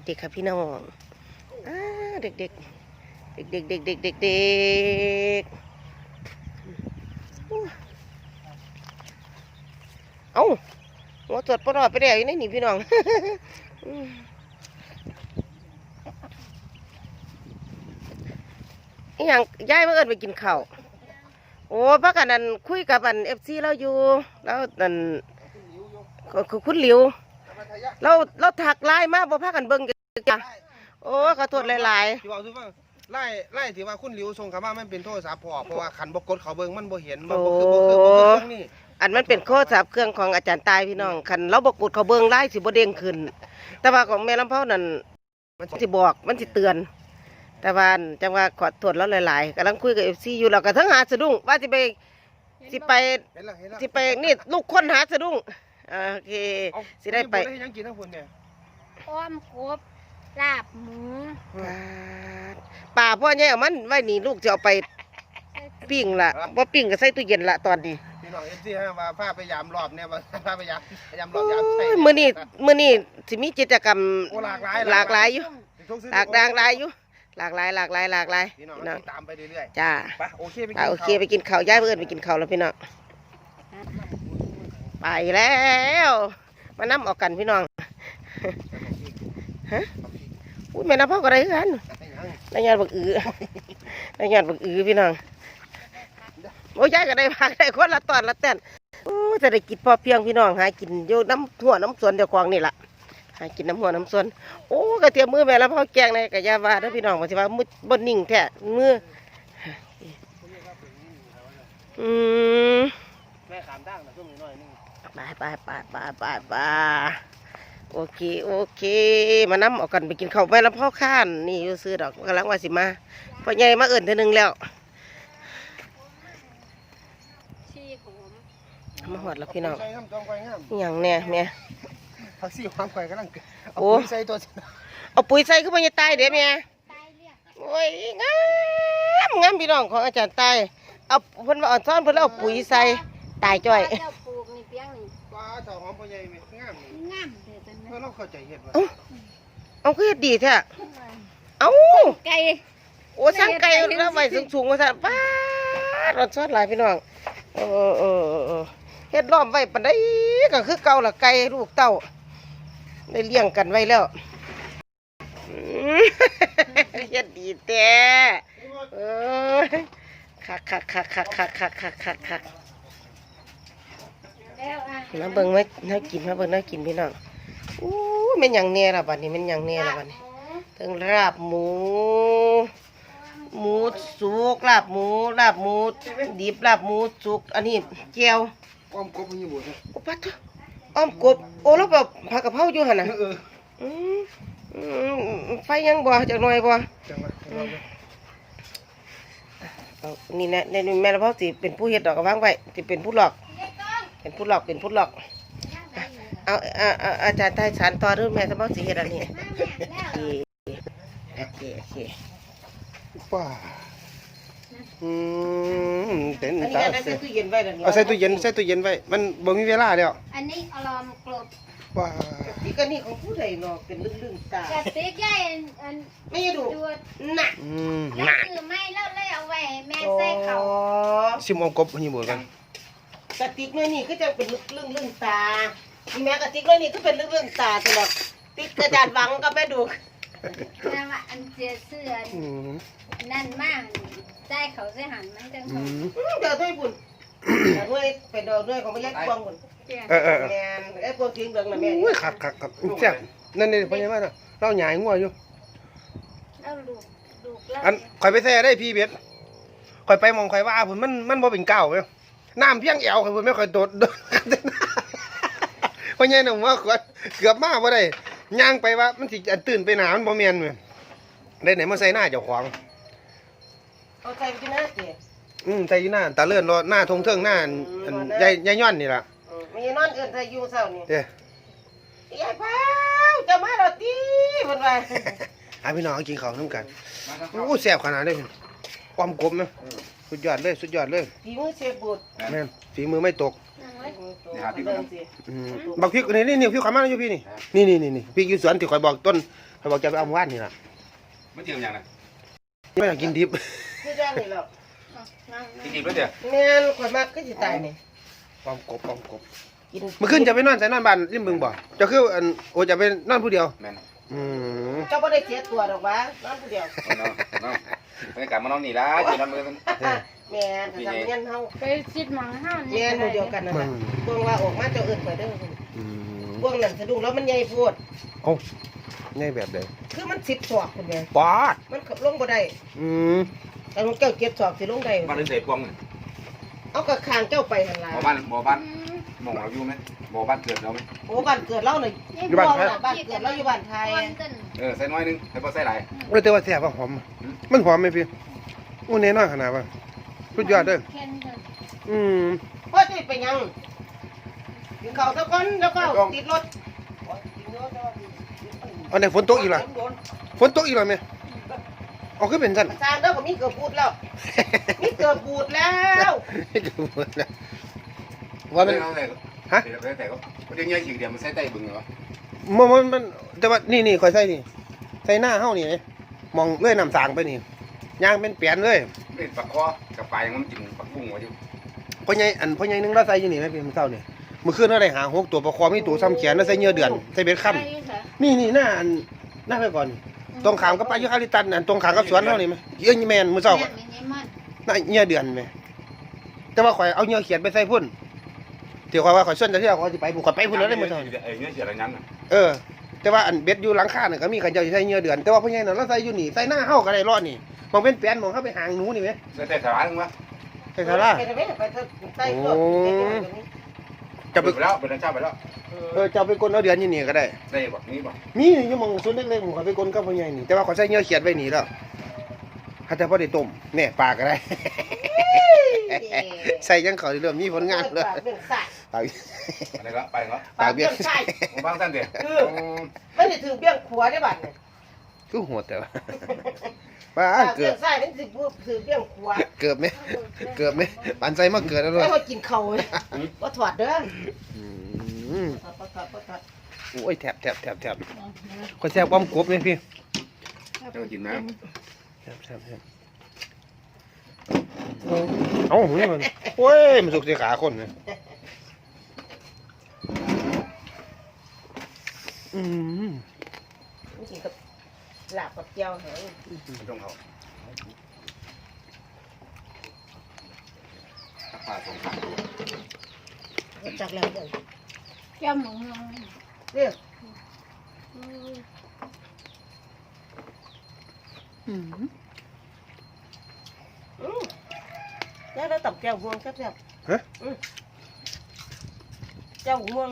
วัสดีค่ะพี่น้องอเด็กเด็กเด็กเด็กเด็กเด็กเด็กเอ้าหัวตรวจปลอดไปแล้วอยู่ในนี่พี่น้องอย่างย้ายเมื่อเอิญไปกินข้าวโอ้พักกันนั้นคุยกับอันเอฟซีเราอยู่ แล้วนั่นคุณหลิว เราเราถักไล่มาบ่พากันเบิ่งจ้ะโอ้ขอโทษหลายที่ว่าคือว่าไล่ไล่ที่ว่าคุณหลิวส่งคำว่ามันเป็นโทรศัพท์พอเพราะว่าขันบกดเขาเบิ่งมันบ่เห็นมันบ่คือบ่คือบ่คือเครื่องนี้ๆอันมันเป็นโคศัพท์เครื่องของอาจารย์ตายพี่น้องคันเราบ่กดเขาเบิ่งไล่สิบ่เด้งขึ้น แต่ว่าของแม่ลำเผานั่น มันมันสิบอกมันสิเตือน แต่ว่าอันจังว่าขอโทษแล้วหลายๆกำลังคุยกับ FC อยู่แล้วก็ทั้งหาสะดุ้งว่าสิไปสิไปเห็นแล้วเห็นแล้วสิไปนี่ลูกคนหาสะดุ้งอ่า โอเค เอาสิได้ไปนี่บ่ยังกินทั้งคนเนี่ยอ้อมกบลาบหมูป่าพ่อเนี่ยมันไว้นี่ลูกจะเอาไปปิ้งละว่าปิ้งก็ใส่ตู้เย็นละตอนนี้พี่น้อง FC ให้ว่าพาไปยามรอบเนี่ยว่าพาไปยามยามรโอ้อบยามใส่ยมื้อนี้มื้อนี้สิมีกิจกรรม โอ้หลากหลายหลากหลายอยู่ ทุกซื้อหลากหลากหลายอยู่ หลากหลายหลากหลายหลากหลายพี่น้องพี่น้องติดตามไปเรื่อยจ้าๆไปโอเคไปกินอ่าโอเคข้าวไปกินข้าวย้ายเพื่อนไปกินข้าวแล้วพี่น้อง ไปแล้ว มานํออกกันพี่น้องฮะอุ้ยแม่น้ำพ่อก็ได้กันนายยานบักอือนายยานบักอือพี่น้องโอ้ยยายก็ได้พักได้คนละตอนละแต้นโอ้จะได้กินพอเพียงพี่น้องหากินอยู่น้ำทั่วน้ำสวนเดียวกวางนี่ล่ะหากินน้ำหัวน้ำสวนโอ้กระเทียมมือแม่แล้วพ่อแกงในกะยาวาเด้อพี่น้องว่าสิว่ามือบนนิ่งแท้มืออืมแม่ขามทางนะช่วงนี้หน่อยนึง ไปไปไปไปไปไปโอเคโอเค มานํออกกันไปกินข้าวไปแล้วพ่อข้านนี่อยู่ซื้อดอกกำลังว่าสิมาพ่อใหญ่มาเอิ่นเท่านึงแล้วชีหอมมาหอดแล้วพี่น้องใส่น้ำจอมไข่งามอหย่างแน่แม่ผักซี่ความไข่กำลังเอาโอ้ปุ๋ยใส่ตัวเอาปุ๋ยใส่ขึ้นมาจะตายเด้แม่ตายเรียกโอ้ยงามงามพี่น้องของอาจารย์ตายเอาเพิ่นว่าอ่อนซ้อนเพิ่นเอาปุ๋ยใส่ตายจ้อยเจ้าปลูกนี่เพียงนี่ ปลาเจ้าหอมพ่อใหญ่แม่งามนี่ งาม เด้อจังเพื่อเราเข้าใจเฮ็ดว่าเอาคือเฮ็ดดีแท้เอ้าไก่โอ้สั่งไก่แล้วไว้สูงๆว่าซั่นป้าดอ่อนซ้อนหลายพี่น้องเออเออเออเออเฮ็ดล้อมไว้ปานใดก็คือเก่าล่ะไก่ลูกเต้าได้เลี้ยงกันไว้แล้วอืมเฮ็ดดีแท้เออคักคักคักคักคักคักคักคักคักแล้วอะน้ำเบิ่งไว้น่ากินมาเบิ่งน่ากินพี่น้อง อู้แม่นหยังแน่ล่ะบัดนี้แม่นหยังแน่ล่ะบัดนี้ถึงลาบหมู หมูสุกลาบหมูลาบหมูดิบลาบหมูสุก อันนี้แจ่วอ้อมกบมันอยู่บ่เนี่ยโอ้ปัดเถอะอ้อมกบโอ้แล้วแบบผักกะเพราอยู่หั่นน่ะเอออืมอืมไฟยังบ่จักหน่อยบ่จังหวะจังหวะเอานี่นะในแม่ละเพ่อสิเป็นผู้เฮ็ดดอกกระวางไว้สิเป็นผู้หลอก เป็นผู้หลอกเป็นผู้หลอก เอาเอาเอาอาจารย์ไทยสารต่อเรื่องแม่สมองสิเฮ็ดอันนี้โอเคโอเคโอเคป้าอืมเต็นอันนี้ตาได้เสีใส่ยตู้เย็นไว้แล้วเอาใส่ตู้เย็นใส่ตู้เย็นไว้ มันบ่มีเวลาแล้วอันนี้อลอมกลบป้านี่ก็นี่ของผู้ใดเนาะเป็นลึ่งๆตากระติกใหญ่อันไม่ได้ดูดูดน่ะอืมแล้วน่ะคือไม่แล้วเลยเอาไว้ให้แม่ใส่เขาอ๋อ ชิมอ้อมกบมันอยู่บ่กันกระติกน้อยนี่ก็จะเป็นลึ่งๆตา แม่กระติกน้อยนี่ก็เป็นลึ่งๆตาตลอดติกกระดาษหวังก็แม่ดูแล้วว่าอันเสียเสื้ออืมนั่นมากใจเขาใส่หันมันจังอืเขามเดี๋ยวด้วยบุญเดี๋ยวด้วยเป็นดอกด้วยของไม่ยักกวางบุญเจ้าเออเออเออแม่นไอ้พวกทิ้งเดืองน่ะแม่โอ้ยคักคักคักแซ่บนั่นนี่พ่อใหญ่มาน่ะเราหยายงัวอยู่ แล้วลูกลูกแล้วอันข่อยไปแซ่ได้พี่เบ็ดข่อยไปมองข่อยว่าพุ่นมันมันบ่เป็นเก้าเว้ยน้ำเพียงแอวข่อยพุ่นไม่ข่อยโดดโดด พ่อใหญ่น่ะว่าข่อยเกือบมาบ่ได้ย่างไปว่ามันสิอันตื่นไปหนามันบ่แม่นเว้ยได้ไหนมาใส่หน้าเจ้าของ เอาใจไปที่หน้าสิอืมใส่อยู่หน้าตาเลื่อนรอหน้าทงเทิงหน้าอันอันยายยายย้อนนี่ล่ะอืมมีนอนเอื่นใส่อยู่เศร้านี่เด้อ ยายเผาจะมาดอกตีเพิ่นว่าอะพี่น้องกินข้าวนํกันโอ้แซ่บขนาดนี้ความกลมนะ สุดยอดเลย สุดยอดเลยฝีมือเชฟบุตรแม่นฝีมือไม่ตกนั่งไว้เริ่มสิอืมบักพริกนี่นี่นี่พริกขามาอยู่พี่นี่นี่นี่นี่นี่พริกอยู่สวนที่ข่อยบอกต้นเขาบอกจะไปเอาว่านนี่ล่ะไม่เจียมอย่างนะไม่อยากกินดิบคือแจ้งนี่แล้วนั่งจริงๆแล้วเจียแม่นข่อยมากก็สิตายนี่ปอมกบปอมกบกินเมื่อคืนจะไปนอนใส่นอนบ้านริมบึงบ่จะคืออันโอจะไปนอนผู้เดียว แม่นอืมเจ้าบ่ได้เสียตัวดอกวะนอนผู้เดียวเอาเนาะเนาะบรรยา กาศมันนอนนี่ละจีนอนมือกันแม่นถ้าทำเงี้ยเฮาไปคิดหมังห้าแม่นหมู่เดียวกันนั่นมัน่ะนเบิ่งว่าออกมาเจ้าเอิ้นข่อยเด้ออืมเบิ่งนั่นสะดุ้งแล้วมันใหญ่โพดโอ้ง่ายแบบใดคือมัน10ศอกพุ่นแม่ปอดมันลงบ่ได้อืมแต่ของเจ้าเก็บศอกสิลงได้บ้านเล่นเสพกวางเนี่ยเอากระคางเจ้าไปนั่นล่ะบ่บ้านบ่บ้านห มองเราอยู่ไหมบ่บ้านเกิดเราไหมโอ้บ้านเกิดเราน่ะอยู่บ้านบ้านเกิดเราอยู่บ้านไทยเออใส่น้อยนึงใส่บ่ใส่หลายเออแต่ว่าแซ่บว่าหอม มันหอมไหมพี่โอ้แน่นอนขนาดว่าสุดยอดเด้อแค่นี้อืมพ่อจะไปยังกินข้าวตะก้อนแล้วก็ติดรถเอาไหนฝนตกอีกล่ะฝนตกอีกล่ะแม่เอาขึ้นเป็นสั้นซานเด้อก็มีเกือบบูดแล้ว มีเกือบบูดแล้วเกือบหมดแล้ว ว่ามันเอาใส่ฮะเดี๋ยวใส่ก็มันจะเงี้ยอีกเดี๋ยวมันใส่ใต้บึงเหรอมันมันมันแต่ว่านี่นี่คอยใส่นี่ใส่หน้าเฮานี่ไหมมองเลื่อยน้ำสางไปนี่ย่างเป็นเปียนเลยเป็นปลาคอกับปลายังมันจิ้มปักบุ้งไว้อยู่พ่อใหญ่อันพ่อใหญ่นึงเราใส่อยู่นี่ไหมพี่มันเศร้านี่เมื่อคืนเราได้หาหกตัวประคอมีตัวซ้ำแขนแล้วใส่เหยื่อเดือนใส่เบ็ดค่ำนี่นี่หน้าอันหน้าไปก่อนนี่ตรงขามกับปลายูคาลิปตัสอันตรงขามกับสวนเฮานี่ไหมเยื่อแมนมือเศร้าแม่มินิมอลน่าเหยื่อเดือนไหมแต่ว่าข่อยเอาเหยื่อเขียนไปใส่พุ่น เดี๋ยวข่อยว่าข่อยส่วนจะเที่ยวข่อยสิไปผมข่อยไปพุ่นแล้วได้มือเศร้านี่เออเงี้ยเสียอะไรงั้นน่ะเออ แต่ว่าอันเบ็ดอยู่หลังคาเนี่ยก็มีขันเจ้าสิใส่เหยื่อเดือน แต่ว่าพ่อใหญ่น่ะเราใส่อยู่นี่ใส่หน้าเฮาก็ได้รอดนี่มองเป็นแป้นมองเข้าไปหางหนูนี่ไหมใส่แต่สาระนึงวะใส่ซาร่าไปไปไปใส่รถจะไปไปแล้วเป็นเจ้าไปแล้วเออจะเอาไปกลนเอาเดือนอยู่นี่ก็ได้ได้บ่นี่บ่มีอยู่หมองส่วนเล็กๆผมขอไปกลนกับพ่อใหญ่นี่แต่ว่าขอใส่เหยื่อเขียดไว้นี่แล้วถ้าแต่พอได้ต้มแน่ปลาก็ได้ ใส่ยังเขาเริ่มมีผลงานเลยปากเรื่องใส่ปากอะไรก็ไปก็ปากเบี้ยเรื่องใส่ผมบ้างสั้นเดียวไม่ได้ถือเบี้ยงขัวได้บัดเนี่ยคือโหดแต่ว่าป้าปากเกืเรื่ออบงใส่นี่ถือถือเบี้ยงขัวเกือบไหมเกือบไหมปานใส่มาเกิดแล้วด้วแล้ยวมากินเขาเลยว่าถอดเด้ออืมถอดถอดถอดถอดโอ้ยแถบแถบแถบแถบขอแซ่บความกรบเลยพี่เจ้ากินน้แซ่บแซ่บแซ่บ เอ้านี่มันโอ้ย มันสุกสีขาคนเลยอืมมันกินกับลาบกับเจียวเหรอำตรงเขาปลาสองขาจากแล้วเด้อแก้มหมูเด้ออืม อืม แล้วเราตับแก้วห่วงแซ่บๆฮะ อืมแก้วห่วง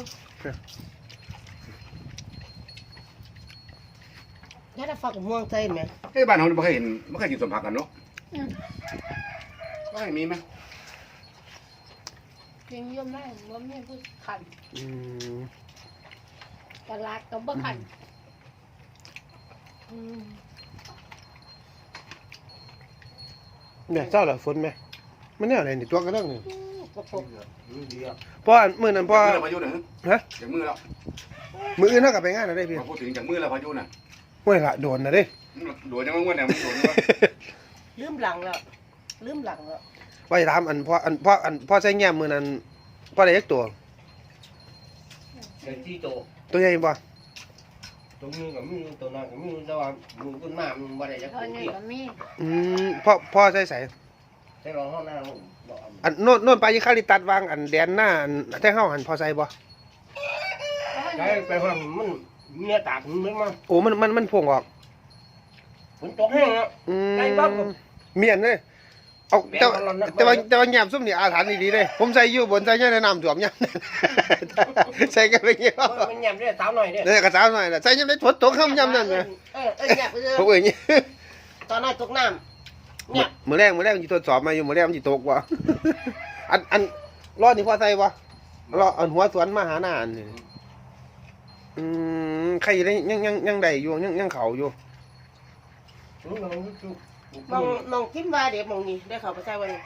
แล้วเราฝักห่วงใส่ไหมเฮ้ยบ้านเราไม่เคยเห็นไม่เคยกินสมผักกันเนาะไม่มีไหมกินเยอะมากว่าไม่พูดขันอืมตลาดก็บ่ขันอืมเนี่ยเจ้าเหรอฝนไหม มันเนี่ยอะไรนี่ตัวกระด้างนี่กระปกพ่ออันมือนั้นพ่อมือเราพายุหนึ่งฮะจากมือแล้วมืออื่นเท่ากับไปงานนะได้พี่มาพูดถึงจากมือเราพายุน่ะห้วยละโดนนะเด้โดนยังไงวะเนี่ยมันโดนวะลืมหลังแล้วลืมหลังแล้วว่าจะถามอันพ่ออันพ่ออันพ่อใช้แง่มือนั้นพ่อได้ยักตัวเป็นที่โตตัวใหญ่ป่ะตรงนี้ก็มีตัวนั้นก็มีแต่ว่ามือขึ้นมามันบ่ได้จักตอตันวนี้เดียวก็มีอืมพ่อพ่อใช้ใส่ แต่เราห้องหน้าบ่เอาอันโน่นโน่นไปยี่คาลิตัดวางอันแดนหน้าอันแท่งเฮาหันพ่อใส่บ่ใช่ไปห้องมันเมียตากมันไม่มาโอ้มันมันมันพวงออกฝนตกแห้งอะอืมได้ปั๊บก็เมียนเลยเอาแม่นแต่ตลอดนะ แต่ว่าแต่ว่าแยมซุ่มนี่อาถรรพ์ดีๆเลยผมใส่อยู่บนใส่แค่ในน้ำถ่วมยามใส่กันไปเงี้ยมันแยมได้สาวหน่อยเด้เนี่ยกระสาวหน่อยล่ะใส่ยามได้ฝนตกค่ำยามนั่นเอน่ะอเออเออเนี่ยไปเลยผมเอ้ยนี่ตอนนั้นตกน้ำ เนี่ย มื้อแรกมื้อแรกมันสิทดสอบมาอยู่มื้อแรกมันสิตกบ่อันอันรอดนี่พ่อใส่บ่รออันหัวสวนมาหาหน้าอันนี่อืมใครได้ยังยังยังได้อยู่ยังยังเขาอยู่มันก็มันคือมองมองทิมว่าเดี๋ยวมองนี่ได้เขาไปใส่วันนี้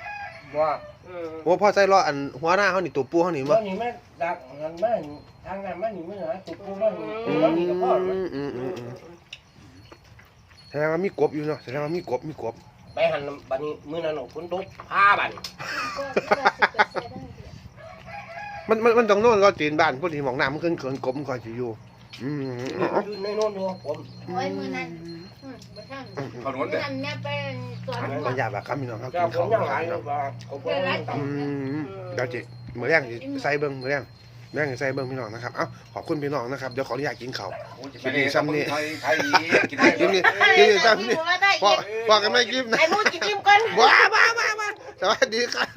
ว่าอืมโอ้พ่อใส่รออันหัวหน้าเฮานี่ตัวปูเฮานี่ว่าบ่นี่แม่ดักงันแม่ทางนั้นแม่นี่มันหาตุกปูมันอืตัวนี้ก็พอมอืมอืมอืมแสดงว่ามีกบอยู่เนาะแสดงว่ามีกบมีกบ ไปหันบัดนี้มื้อนั้นฝนตกพาบัดก็ก็สิบเปอร์เซ็นต์ได้เดียวมันมันมันต้องโน่นก็ตีนบ้านพอดีหมองน้ำมันขึ้นเขินกบมันคอยสิอยู่อืมอยู่ในโน่นอยู่ผมโอ้ยมือนั้นอืมบ่ทันขนมืนอเด้อนั้นแม่ไปสวนบรรยากาศครับพี่น้องครับเจ้ากินผข้ามวยังหลายอยู่เนาะว่าผมก็ยังอืมเดี๋ยวจิมื้อแรงสิใส่เบิ่งมื้อแรง แรงสิใส่เบิ่งพี่น้องนะครับ เอ้าขอบคุณพี่น้องนะครับ เดี๋ยวขออนุญาตกินข้าวไทยไทยกินได้กินนี่กินนี่ซ้ำนี่พอพอกันไม่กินนะไอ้มูจิจิ้มก่อน ว้าว้าว้าว้าสวัสดีครับ